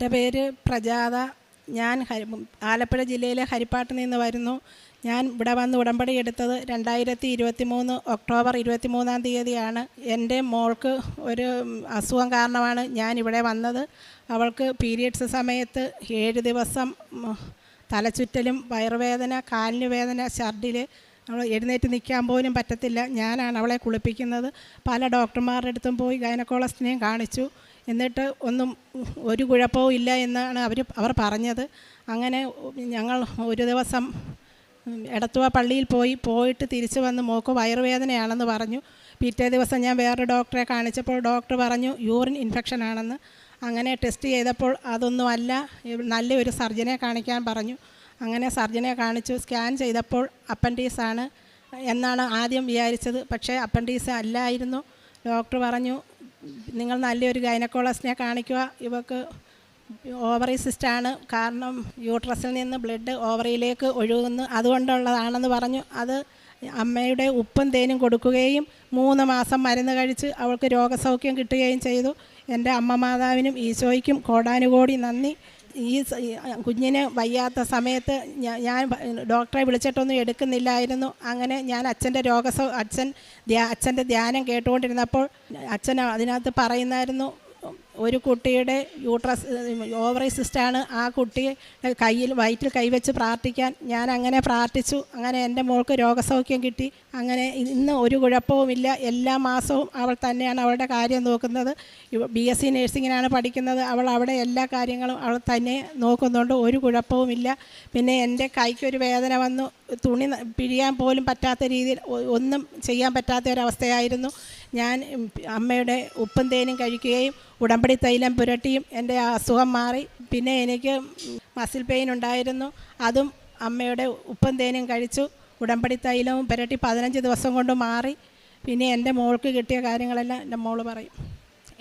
എന്റെ പേര് പ്രജാത. ഞാൻ ഹരി ആലപ്പുഴ ജില്ലയിലെ ഹരിപ്പാട്ടിൽ നിന്ന് വരുന്നു. ഞാൻ ഇവിടെ വന്ന് ഉടമ്പടി എടുത്തത് രണ്ടായിരത്തി ഇരുപത്തി മൂന്ന് ഒക്ടോബർ ഇരുപത്തി മൂന്നാം തീയതിയാണ്. എന്റെ മോൾക്ക് ഒരു അസുഖം കാരണമാണ് ഞാൻ ഇവിടെ വന്നത്. അവൾക്ക് പീരിയഡ്സ് സമയത്ത് ഏഴ് ദിവസം തലചുറ്റലും വയറുവേദന കാലിന് വേദന ഛർഡിൽ അവൾ എഴുന്നേറ്റ് നിൽക്കാൻ പോലും പറ്റത്തില്ല. ഞാനാണ് അവളെ കുളിപ്പിക്കുന്നത്. പല ഡോക്ടർമാരുടെ അടുത്തും പോയി ഗൈനക്കോളജിനെയും കാണിച്ചു. എന്നിട്ട് ഒന്നും ഒരു കുഴപ്പവും ഇല്ല എന്നാണ് അവർ അവർ പറഞ്ഞത്. അങ്ങനെ ഞങ്ങൾ ഒരു ദിവസം എടത്തുവ പള്ളിയിൽ പോയി പോയിട്ട് തിരിച്ചു വന്ന് മോക്ക് വയറുവേദനയാണെന്ന് പറഞ്ഞു. പിറ്റേ ദിവസം ഞാൻ വേറൊരു ഡോക്ടറെ കാണിച്ചപ്പോൾ ഡോക്ടർ പറഞ്ഞു യൂറിൻ ഇൻഫെക്ഷൻ ആണെന്ന്. അങ്ങനെ ടെസ്റ്റ് ചെയ്തപ്പോൾ അതൊന്നുമല്ല നല്ലൊരു സർജനെ കാണിക്കാൻ പറഞ്ഞു. അങ്ങനെ സർജനെ കാണിച്ചു സ്കാൻ ചെയ്തപ്പോൾ അപ്പൻഡീസ് ആണ് എന്നാണ് ആദ്യം വിചാരിച്ചത്. പക്ഷേ അപ്പൻഡീസ് അല്ലായിരുന്നു. ഡോക്ടർ പറഞ്ഞു നിങ്ങൾ നല്ലൊരു ഗൈനക്കോളജിനെ കാണിക്കുക. ഇവക്ക് ഓവറി സിസ്റ്റാണ് കാരണം യൂട്രസിൽ നിന്ന് ബ്ലഡ് ഓവറിയിലേക്ക് ഒഴുകുന്നു. അതുകൊണ്ടുള്ളതാണെന്ന് പറഞ്ഞു. അത് അമ്മയുടെ ഉപ്പും തേനും കൊടുക്കുകയും മൂന്ന് മാസം മരുന്ന് കഴിച്ച് അവൾക്ക് രോഗസൗഖ്യം കിട്ടുകയും ചെയ്തു. എന്റെ അമ്മ മാതാവിനും ഈശോയ്ക്കും കോടാനുകോടി നന്ദി. ഈ കുഞ്ഞിനെ വയ്യാത്ത സമയത്ത് ഞാൻ ഡോക്ടറെ വിളിച്ചിട്ടൊന്നും എടുക്കുന്നില്ലായിരുന്നു. അങ്ങനെ ഞാൻ അച്ഛന്റെ രോഗസൗ അച്ഛൻ അച്ഛന്റെ ധ്യാനം കേട്ടുകൊണ്ടിരുന്നപ്പോൾ അച്ഛൻ അതിനകത്ത് പറയുന്നായിരുന്നു ഒരു കുട്ടിയുടെ യൂട്രസ് ഓവറി സിസ്റ്റാണ് ആ കുട്ടിയെ കയ്യിൽ വയറ്റിൽ കൈവച്ച് പ്രാർത്ഥിക്കാൻ. ഞാൻ അങ്ങനെ പ്രാർത്ഥിച്ചു. അങ്ങനെ എന്റെ മോൾക്ക് രോഗസൗഖ്യം കിട്ടി. അങ്ങനെ ഇന്ന് ഒരു കുഴപ്പവുമില്ല. എല്ലാ മാസവും അവൾ തന്നെയാണ് അവളുടെ കാര്യം നോക്കുന്നത്. ബി എസ് സി നേഴ്സിങ്ങിനാണ് പഠിക്കുന്നത്. അവൾ അവിടെ എല്ലാ കാര്യങ്ങളും അവൾ തന്നെ നോക്കുന്നുണ്ട്. ഒരു കുഴപ്പവുമില്ല. പിന്നെ എന്റെ കൈക്കൊരു വേദന വന്നു. തുണി പിഴിയാൻ പോലും പറ്റാത്ത രീതിയിൽ ഒന്നും ചെയ്യാൻ പറ്റാത്ത ഒരവസ്ഥയായിരുന്നു ഞാൻ അമ്മയുടെ ഉപ്പും തേനും കഴിക്കുകയും ഉടമ്പടി തൈലം പുരട്ടിയും എന്റെ അസുഖം മാറി. പിന്നെ എനിക്ക് മസിൽ പെയിൻ ഉണ്ടായിരുന്നു. അതും അമ്മയുടെ ഉപ്പും തേനും കഴിച്ചു. ഉടമ്പടി തൈലവും പുരട്ടി പതിനഞ്ച് ദിവസം കൊണ്ട് മാറി. പിന്നെ എന്റെ മോൾക്ക് കിട്ടിയ കാര്യങ്ങളെല്ലാം എന്റെ മോൾ പറയും.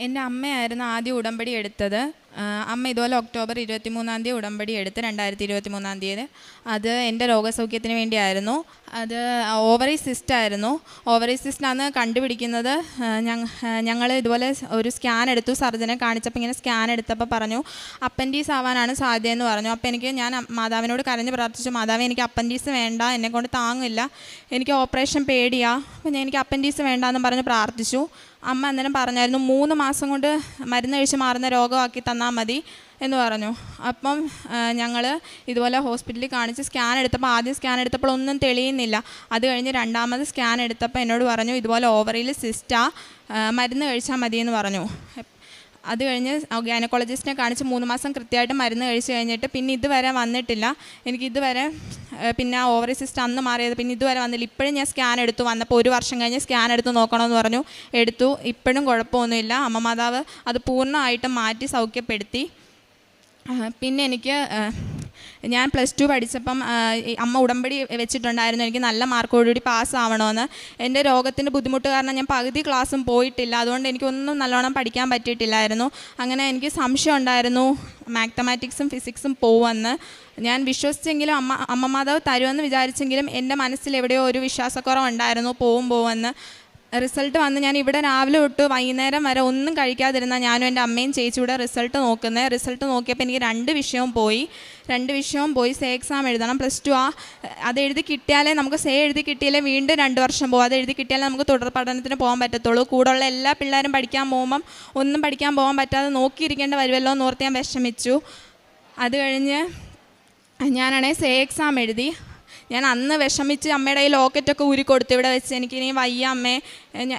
എന്റെ അമ്മയായിരുന്നു ആദ്യം ഉടമ്പടി എടുത്തത്. അമ്മ ഇതുപോലെ ഒക്ടോബർ ഇരുപത്തി മൂന്നാം തീയതി ഉടമ്പടി എടുത്ത് രണ്ടായിരത്തി ഇരുപത്തി മൂന്നാം തീയതി അത് എന്റെ രോഗസൗഖ്യത്തിന് വേണ്ടിയായിരുന്നു. അത് ഓവറി സിസ്റ്റ് ആയിരുന്നു. ഓവറി സിസ്റ്റ് അന്ന് കണ്ടുപിടിക്കുന്നത്. ഞങ്ങൾ ഇതുപോലെ ഒരു സ്കാൻ എടുത്തു. സർജനെ കാണിച്ചപ്പോൾ ഇങ്ങനെ സ്കാൻ എടുത്തപ്പോൾ പറഞ്ഞു അപ്പൻഡീസ് ആവാനാണ് സാധ്യതയെന്ന് പറഞ്ഞു. അപ്പോൾ എനിക്ക് ഞാൻ മാതാവിനോട് കരഞ്ഞ് പ്രാർത്ഥിച്ചു മാതാവ് എനിക്ക് അപ്പൻഡീസ് വേണ്ട എന്നെക്കൊണ്ട് താങ്ങില്ല എനിക്ക് ഓപ്പറേഷൻ പേടിയാ. അപ്പോൾ ഞാൻ എനിക്ക് അപ്പൻഡീസ് വേണ്ടാന്ന് പറഞ്ഞ് പ്രാർത്ഥിച്ചു. അമ്മ അന്നേരം പറഞ്ഞായിരുന്നു മൂന്ന് മാസം കൊണ്ട് മരുന്ന് കഴിച്ച് മാറുന്ന രോഗമാക്കി തന്നാൽ മതി. എന്ന് പറഞ്ഞു. അപ്പം ഞങ്ങൾ ഇതുപോലെ ഹോസ്പിറ്റലിൽ കാണിച്ച് സ്കാൻ എടുത്തപ്പോൾ ആദ്യം സ്കാൻ എടുത്തപ്പോൾ ഒന്നും തെളിയുന്നില്ല. അത് കഴിഞ്ഞ് രണ്ടാമത് സ്കാൻ എടുത്തപ്പോൾ എന്നോട് പറഞ്ഞു ഇതുപോലെ ഓവറിയിൽ സിസ്റ്റാ മരുന്ന് കഴിച്ചാൽ മതിയെന്ന് പറഞ്ഞു. അത് കഴിഞ്ഞ് ഗൈനക്കോളജിസ്റ്റിനെ കാണിച്ച് മൂന്ന് മാസം കൃത്യമായിട്ട് മരുന്ന് കഴിച്ച് കഴിഞ്ഞിട്ട് പിന്നെ ഇതുവരെ വന്നിട്ടില്ല. എനിക്ക് ഇതുവരെ പിന്നെ ആ ഓവറി സിസ്റ്റ് അന്ന് മാറിയത് പിന്നെ ഇതുവരെ വന്നില്ല. ഇപ്പോഴും ഞാൻ സ്കാൻ എടുത്തു. വന്നപ്പോൾ ഒരു വർഷം കഴിഞ്ഞ് സ്കാൻ എടുത്ത് നോക്കണമെന്ന് പറഞ്ഞു. എടുത്തു. ഇപ്പോഴും കുഴപ്പമൊന്നുമില്ല. അമ്മമാതാവ് അത് പൂർണമായിട്ടും മാറ്റി സൗഖ്യപ്പെടുത്തി. പിന്നെ എനിക്ക് ഞാൻ പ്ലസ് ടു പഠിച്ചപ്പം അമ്മ ഉടമ്പടി വെച്ചിട്ടുണ്ടായിരുന്നു. എനിക്ക് നല്ല മാർക്കോടുകൂടി പാസ് ആവണമെന്ന് എന്റെ രോഗത്തിന്റെ ബുദ്ധിമുട്ട് കാരണം ഞാൻ പകുതി ക്ലാസ്സും പോയിട്ടില്ല. അതുകൊണ്ട് എനിക്കൊന്നും നല്ലോണം പഠിക്കാൻ പറ്റിയിട്ടില്ലായിരുന്നു. അങ്ങനെ എനിക്ക് സംശയം ഉണ്ടായിരുന്നു മാത്തമാറ്റിക്സും ഫിസിക്സും പോവെന്ന് ഞാൻ വിശ്വസിച്ചെങ്കിലും അമ്മ അമ്മമാതാവ് തരുമെന്ന് വിചാരിച്ചെങ്കിലും എന്റെ മനസ്സിൽ എവിടെയോ ഒരു വിശ്വാസക്കുറവുണ്ടായിരുന്നു പോവും പോവെന്ന് റിസൾട്ട് വന്ന് ഞാൻ ഇവിടെ രാവിലെ തൊട്ട് വൈകുന്നേരം വരെ ഒന്നും കഴിക്കാതിരുന്ന ഞാനും എന്റെ അമ്മയും ചേച്ചി ഇവിടെ റിസൾട്ട് നോക്കുന്നത്. റിസൾട്ട് നോക്കിയപ്പോൾ എനിക്ക് രണ്ട് വിഷയവും പോയി. രണ്ട് വിഷയവും പോയി. സേ എക്സാം എഴുതണം. പ്ലസ് ടു ആ അത് എഴുതി കിട്ടിയാലേ നമുക്ക് സേ എഴുതി കിട്ടിയാലേ വീണ്ടും രണ്ട് വർഷം പോകും അത് എഴുതി കിട്ടിയാലേ നമുക്ക് തുടർ പഠനത്തിന് പോകാൻ പറ്റത്തുള്ളൂ. കൂടെയുള്ള എല്ലാ പിള്ളേരും പഠിക്കാൻ പോകുമ്പം ഒന്നും പഠിക്കാൻ പോകാൻ പറ്റാതെ നോക്കിയിരിക്കേണ്ട വരുമല്ലോ എന്ന് ഓർത്ത് ഞാൻ വിഷമിച്ചു. അത് കഴിഞ്ഞ് ഞാനാണെങ്കിൽ സേ എക്സാം എഴുതി. ഞാൻ അന്ന് വിഷമിച്ച് അമ്മയുടെ ഈ ലോക്കറ്റൊക്കെ ഊരി കൊടുത്തു ഇവിടെ വെച്ച് എനിക്ക് ഇനി വയ്യ അമ്മേ.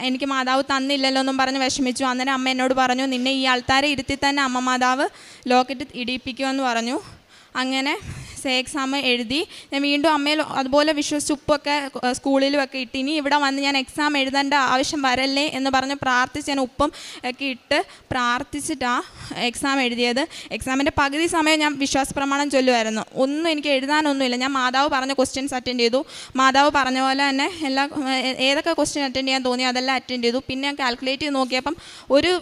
എനിക്ക് മാതാവ് തന്നില്ലല്ലോ എന്നും പറഞ്ഞ് വിഷമിച്ചു. അന്നേരം അമ്മ എന്നോട് പറഞ്ഞു നിന്നെ ഈ ആൾക്കാരെ ഇരുത്തി തന്നെ അമ്മ മാതാവ് ലോക്കറ്റ് ഇടിയിപ്പിക്കുമെന്ന് പറഞ്ഞു. അങ്ങനെ സേ എക്സാം എഴുതി. ഞാൻ വീണ്ടും അമ്മയിൽ അതുപോലെ വിശ്വസിച്ച് ഉപ്പൊക്കെ സ്കൂളിലും ഒക്കെ ഇട്ട് ഇനി ഇവിടെ വന്ന് ഞാൻ എക്സാം എഴുതേണ്ട ആവശ്യം വരല്ലേ എന്ന് പറഞ്ഞ് പ്രാർത്ഥിച്ച് ഞാൻ ഉപ്പും ഒക്കെ ഇട്ട് പ്രാർത്ഥിച്ചിട്ടാണ് എക്സാം എഴുതിയത്. എക്സാമിന്റെ പകുതി സമയം ഞാൻ വിശ്വാസ പ്രമാണം ചൊല്ലുമായിരുന്നു ഒന്നും എനിക്ക് എഴുതാനൊന്നുമില്ല. ഞാൻ മാതാവ് പറഞ്ഞ ക്വസ്റ്റ്യൻസ് അറ്റൻഡ് ചെയ്തു. മാതാവ് പറഞ്ഞ പോലെ തന്നെ എല്ലാ ഏതൊക്കെ ക്വസ്റ്റ്യൻ അറ്റൻഡ് ചെയ്യാൻ തോന്നി അതെല്ലാം അറ്റൻഡ് ചെയ്തു. പിന്നെ ഞാൻ കാൽക്കുലേറ്റ് ചെയ്ത് നോക്കിയപ്പം ഒരു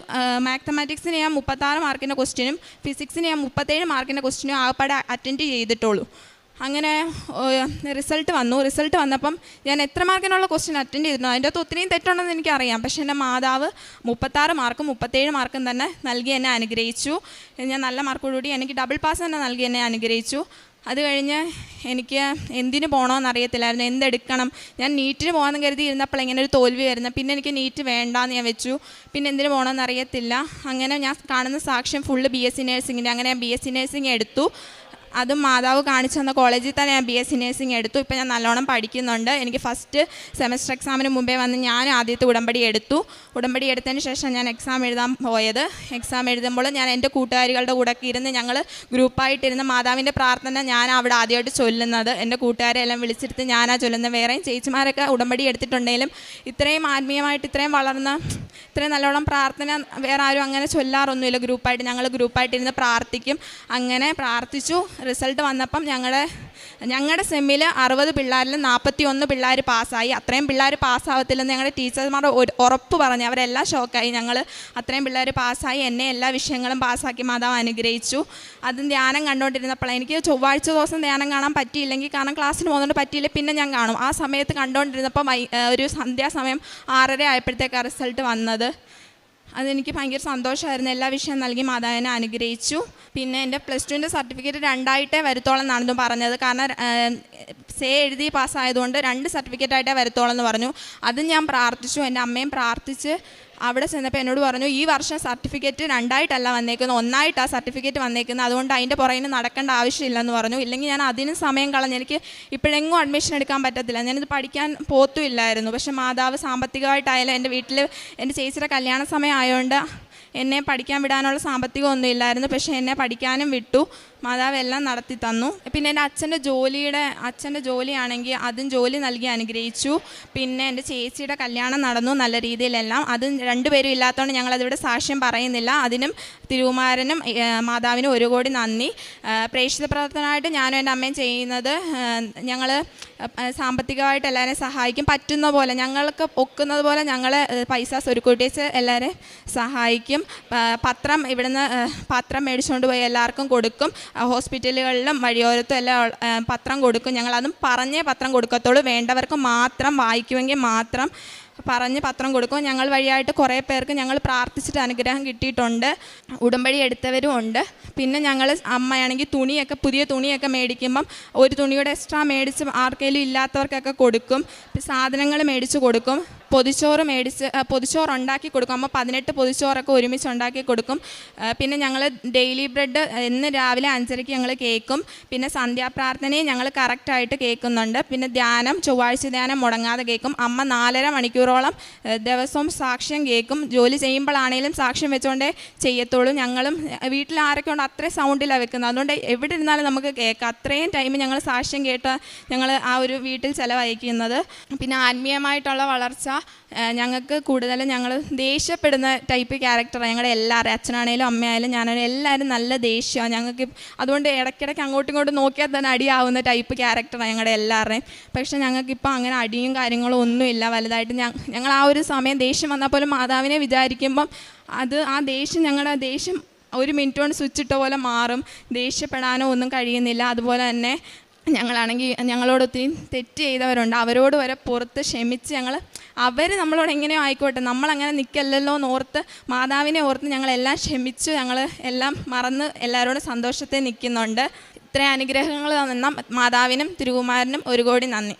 മാത്തമാറ്റിക്സിന് ഞാൻ മുപ്പത്താറ് മാർക്കിന്റെ ക്വസ്റ്റ്യനും ഫിസിക്സിന് ഞാൻ മുപ്പത്തേഴ് മാർക്കിന്റെ ക്വസ്റ്റ്യനും ആകപ്പാടെ അറ്റൻഡ് ചെയ്തിട്ടുള്ളൂ. അങ്ങനെ റിസൾട്ട് വന്നു. റിസൾട്ട് വന്നപ്പം ഞാൻ എത്ര മാർക്കിനുള്ള ക്വസ്റ്റ്യൻ അറ്റൻഡ് ചെയ്തിരുന്നു? അതിന്റെ അകത്ത് ഒത്തിരിയും തെറ്റുണ്ടെന്ന് എനിക്കറിയാം. പക്ഷേ എന്റെ മാതാവ് മുപ്പത്താറ് മാർക്കും മുപ്പത്തേഴ് മാർക്കും തന്നെ നൽകി എന്നെ അനുഗ്രഹിച്ചു. ഞാൻ നല്ല മാർക്കോടുകൂടി എനിക്ക് ഡബിൾ പാസ് തന്നെ നൽകി എന്നെ അനുഗ്രഹിച്ചു. അത് കഴിഞ്ഞ് എനിക്ക് എന്തിന് പോകണമെന്ന് അറിയത്തില്ലായിരുന്നു. എന്തെടുക്കണം? ഞാൻ നീറ്റിന് പോകാമെന്ന് കരുതി ഇരുന്നപ്പോൾ ഇങ്ങനെ ഒരു തോൽവി വരുന്നത് പിന്നെ എനിക്ക് നീറ്റ് വേണ്ടാന്ന് ഞാൻ വെച്ചു. പിന്നെ എന്തിന് പോകണമെന്ന് അറിയത്തില്ല. അങ്ങനെ ഞാൻ കാണുന്ന സാക്ഷ്യം ഫുള്ള് ബി എസ് സി നേഴ്സിങ്ങിന്റെ അങ്ങനെ ബി എസ് സി നേഴ്സിംഗ് എടുത്തു. അതും മാതാവ് കാണിച്ചു തന്ന കോളേജിൽ തന്നെ ഞാൻ ബി എസ് സി നേഴ്സിംഗ് എടുത്തു. ഇപ്പം ഞാൻ നല്ലോണം പഠിക്കുന്നുണ്ട്. എനിക്ക് ഫസ്റ്റ് സെമസ്റ്റർ എക്സാമിന് മുമ്പേ വന്ന് ഞാൻ ആദ്യത്തെ ഉടമ്പടി എടുത്തു. ഉടമ്പടി എടുത്തതിന് ശേഷം ഞാൻ എക്സാം എഴുതാൻ പോയത്. എക്സാം എഴുതുമ്പോൾ ഞാൻ എന്റെ കൂട്ടുകാരികളുടെ കൂടെ ഇരുന്ന് ഞങ്ങൾ ഗ്രൂപ്പായിട്ടിരുന്ന് മാതാവിന്റെ പ്രാർത്ഥന ഞാൻ അവിടെ ആദ്യമായിട്ട് ചൊല്ലുന്നത്. എന്റെ കൂട്ടുകാരെ എല്ലാം വിളിച്ചെടുത്ത് ഞാനാ ചൊല്ലുന്നത്. വേറെയും ചേച്ചിമാരൊക്കെ ഉടമ്പടി എടുത്തിട്ടുണ്ടെങ്കിലും ഇത്രയും ആത്മീയമായിട്ട് ഇത്രയും വളർന്ന ഇത്രയും നല്ലോണം പ്രാർത്ഥന വേറെ ആരും അങ്ങനെ ചൊല്ലാറൊന്നുമില്ല. ഗ്രൂപ്പായിട്ട് ഞങ്ങൾ ഗ്രൂപ്പായിട്ടിരുന്ന് പ്രാർത്ഥിക്കും. അങ്ങനെ പ്രാർത്ഥിച്ചു. റിസൾട്ട് വന്നപ്പം ഞങ്ങളുടെ ഞങ്ങളുടെ സെമ്മിൽ അറുപത് പിള്ളേരിൽ നാൽപ്പത്തി ഒന്ന് പിള്ളേർ പാസ്സായി. അത്രയും പിള്ളേർ പാസ്സാവത്തില്ലെന്ന് ഞങ്ങളുടെ ടീച്ചർമാരുടെ ഒരു ഉറപ്പ് പറഞ്ഞു അവരെല്ലാം ഷോക്കായി. ഞങ്ങൾ അത്രയും പിള്ളേർ പാസ്സായി എന്നെ എല്ലാ വിഷയങ്ങളും പാസ്സാക്കി മാതാവ് അനുഗ്രഹിച്ചു. അതും ധ്യാനം കണ്ടുകൊണ്ടിരുന്നപ്പോൾ എനിക്ക് ചൊവ്വാഴ്ച ദിവസം ധ്യാനം കാണാൻ പറ്റിയില്ലെങ്കിൽ കാരണം ക്ലാസ്സിന് പോകുന്നതുകൊണ്ട് പറ്റിയില്ല പിന്നെ ഞാൻ കാണും. ആ സമയത്ത് കണ്ടുകൊണ്ടിരുന്നപ്പോൾ ഒരു സന്ധ്യാസമയം ആറര ആയപ്പോഴത്തേക്കാണ് റിസൾട്ട് വന്നത്. അതെനിക്ക് ഭയങ്കര സന്തോഷമായിരുന്നു. എല്ലാ വിഷയം നൽകി മാതാവിനെ അനുഗ്രഹിച്ചു. പിന്നെ എന്റെ പ്ലസ് ടുവിന്റെ സർട്ടിഫിക്കറ്റ് രണ്ടായിട്ടേ വരുത്തോളം എന്നാണെന്നും പറഞ്ഞത്. കാരണം സേ എഴുതി പാസ്സായതുകൊണ്ട് രണ്ട് സർട്ടിഫിക്കറ്റായിട്ടേ വരുത്തോളം എന്ന് പറഞ്ഞു. അതും ഞാൻ പ്രാർത്ഥിച്ചു. എന്റെ അമ്മയും പ്രാർത്ഥിച്ച് അവിടെ ചെന്നപ്പോൾ എന്നോട് പറഞ്ഞു ഈ വർഷം സർട്ടിഫിക്കറ്റ് രണ്ടായിട്ടല്ല വന്നേക്കുന്നത് ഒന്നായിട്ടാണ് സർട്ടിഫിക്കറ്റ് വന്നേക്കുന്നത് അതുകൊണ്ട് അതിന്റെ പുറകിന് നടക്കേണ്ട ആവശ്യമില്ലെന്ന് പറഞ്ഞു. ഇല്ലെങ്കിൽ ഞാൻ അതിനും സമയം കളഞ്ഞ് എനിക്ക് ഇപ്പോഴെങ്ങും അഡ്മിഷൻ എടുക്കാൻ പറ്റത്തില്ല. ഞാനിത് പഠിക്കാൻ പോത്തുമില്ലായിരുന്നു പക്ഷേ മാതാവ് സാമ്പത്തികമായിട്ടായാലും എന്റെ വീട്ടിൽ എന്റെ ചേച്ചിയുടെ കല്യാണ സമയം ആയതുകൊണ്ട് എന്നെ പഠിക്കാൻ വിടാനുള്ള സാമ്പത്തികമൊന്നും ഇല്ലായിരുന്നു. പക്ഷേ എന്നെ പഠിക്കാനും വിട്ടു. മാതാവെല്ലാം നടത്തി തന്നു. പിന്നെ എന്റെ അച്ഛന്റെ ജോലിയുടെ അച്ഛന്റെ ജോലിയാണെങ്കിൽ അതും ജോലി നൽകി അനുഗ്രഹിച്ചു. പിന്നെ എന്റെ ചേച്ചിയുടെ കല്യാണം നടന്നു നല്ല രീതിയിലെല്ലാം. അതും രണ്ടുപേരും ഇല്ലാത്തതുകൊണ്ട് ഞങ്ങളതിവിടെ സാക്ഷ്യം പറയുന്നില്ല. അതിനും തിരുവുമാരനും മാതാവിനും ഒരു കോടി നന്ദി. പ്രേക്ഷിത പ്രവർത്തനമായിട്ട് ഞാനും എന്റെ അമ്മയും ചെയ്യുന്നത് ഞങ്ങൾ സാമ്പത്തികമായിട്ട് എല്ലാവരെയും സഹായിക്കും. പറ്റുന്ന പോലെ ഞങ്ങൾക്ക് ഒക്കുന്നത് പോലെ ഞങ്ങൾ പൈസ സ്വരുക്കൂട്ടിച്ച് എല്ലാവരെയും സഹായിക്കും. ആ, പത്രം ഇവിടുന്ന് പത്രം മേടിച്ചുകൊണ്ട് പോയി എല്ലാവർക്കും കൊടുക്കും. ഹോസ്പിറ്റലുകളിലും വഴിയോരത്തും എല്ലാം പത്രം കൊടുക്കും. ഞങ്ങളതും പറഞ്ഞേ പത്രം കൊടുക്കത്തുള്ളൂ. വേണ്ടവർക്ക് മാത്രം വായിക്കുമെങ്കിൽ മാത്രം പറഞ്ഞ് പത്രം കൊടുക്കും. ഞങ്ങൾ വഴിയായിട്ട് കുറേ പേർക്ക് ഞങ്ങൾ പ്രാർത്ഥിച്ചിട്ട് അനുഗ്രഹം കിട്ടിയിട്ടുണ്ട്. ഉടമ്പടി എടുത്തവരും ഉണ്ട്. പിന്നെ ഞങ്ങൾ അമ്മയാണെങ്കിൽ തുണിയൊക്കെ പുതിയ തുണിയൊക്കെ മേടിക്കുമ്പം ഒരു തുണിയുടെ എക്സ്ട്രാ മേടിച്ച് ആർക്കെങ്കിലും ഇല്ലാത്തവർക്കൊക്കെ കൊടുക്കും. സാധനങ്ങൾ മേടിച്ച് കൊടുക്കും. പൊതിച്ചോറ് മേടിച്ച് പൊതിച്ചോറ് ഉണ്ടാക്കി കൊടുക്കും. അമ്മ പതിനെട്ട് പൊതിച്ചോറൊക്കെ ഒരുമിച്ച് ഉണ്ടാക്കി കൊടുക്കും. പിന്നെ ഞങ്ങൾ ഡെയിലി ബ്രെഡ് ഇന്ന് രാവിലെ അഞ്ചരയ്ക്ക് ഞങ്ങൾ കേൾക്കും പിന്നെ സന്ധ്യാപ്രാർത്ഥനയും ഞങ്ങൾ കറക്റ്റായിട്ട് കേൾക്കുന്നുണ്ട് പിന്നെ ധ്യാനം ചൊവ്വാഴ്ച ധ്യാനം മുടങ്ങാതെ കേൾക്കും അമ്മ നാലര മണിക്കൂറോളം ദിവസവും സാക്ഷ്യം കേൾക്കും ജോലി ചെയ്യുമ്പോഴാണേലും സാക്ഷ്യം വെച്ചുകൊണ്ടേ ചെയ്യത്തുള്ളൂ. ഞങ്ങളും വീട്ടിൽ ആരൊക്കെ ഉണ്ട് അത്രയും സൗണ്ടിലാണ് വെക്കുന്നത്. അതുകൊണ്ട് എവിടെ ഇരുന്നാലും നമുക്ക് കേൾക്കാം. അത്രയും ടൈം ഞങ്ങൾ സാക്ഷ്യം കേട്ട് ഞങ്ങൾ ആ ഒരു വീട്ടിൽ ചിലവഴിക്കുന്നത്. പിന്നെ ആത്മീയമായിട്ടുള്ള വളർച്ച ഞങ്ങൾക്ക് കൂടുതലും ഞങ്ങൾ ദേഷ്യപ്പെടുന്ന ടൈപ്പ് ക്യാരക്ടറാണ് ഞങ്ങളുടെ എല്ലാവരും അച്ഛനാണേലും അമ്മയായാലും ഞാനായാലും എല്ലാവരും നല്ല ദേഷ്യമാണ് ഞങ്ങൾക്ക് അതുകൊണ്ട് ഇടയ്ക്കിടയ്ക്ക് അങ്ങോട്ടും ഇങ്ങോട്ടും നോക്കിയാൽ തന്നെ അടിയാവുന്ന ടൈപ്പ് ക്യാരക്ടറാണ് ഞങ്ങളുടെ എല്ലാവരുടെയും. പക്ഷേ ഞങ്ങൾക്കിപ്പോൾ അങ്ങനെ അടിയും കാര്യങ്ങളും ഒന്നുമില്ല. വലുതായിട്ട് ഞങ്ങൾ ആ ഒരു സമയം ദേഷ്യം വന്നാൽ പോലും മാതാവിനെ വിചാരിക്കുമ്പം അത് ആ ദേഷ്യം ഞങ്ങളുടെ ദേഷ്യം ഒരു മിനിറ്റ് കൊണ്ട് സ്വിച്ച് ഇട്ട പോലെ മാറും. ദേഷ്യപ്പെടാനോ ഒന്നും കഴിയുന്നില്ല. അതുപോലെ തന്നെ ഞങ്ങളാണെങ്കിൽ ഞങ്ങളോട് ഒത്തിരി തെറ്റ് ചെയ്തവരുണ്ട്. അവരോട് വരെ പുറത്ത് ക്ഷമിച്ച് ഞങ്ങൾ അവർ നമ്മളോട് എങ്ങനെയോ ആയിക്കോട്ടെ നമ്മളങ്ങനെ നിൽക്കല്ലല്ലോ എന്ന് ഓർത്ത് മാതാവിനെ ഓർത്ത് ഞങ്ങളെല്ലാം ക്ഷമിച്ചു ഞങ്ങൾ എല്ലാം മറന്ന് എല്ലാവരോടും സന്തോഷത്തെ നിൽക്കുന്നുണ്ട്. ഇത്രയും അനുഗ്രഹങ്ങൾ തന്ന മാതാവിനും തിരുകുമാരനും ഒരു കോടി നന്ദി.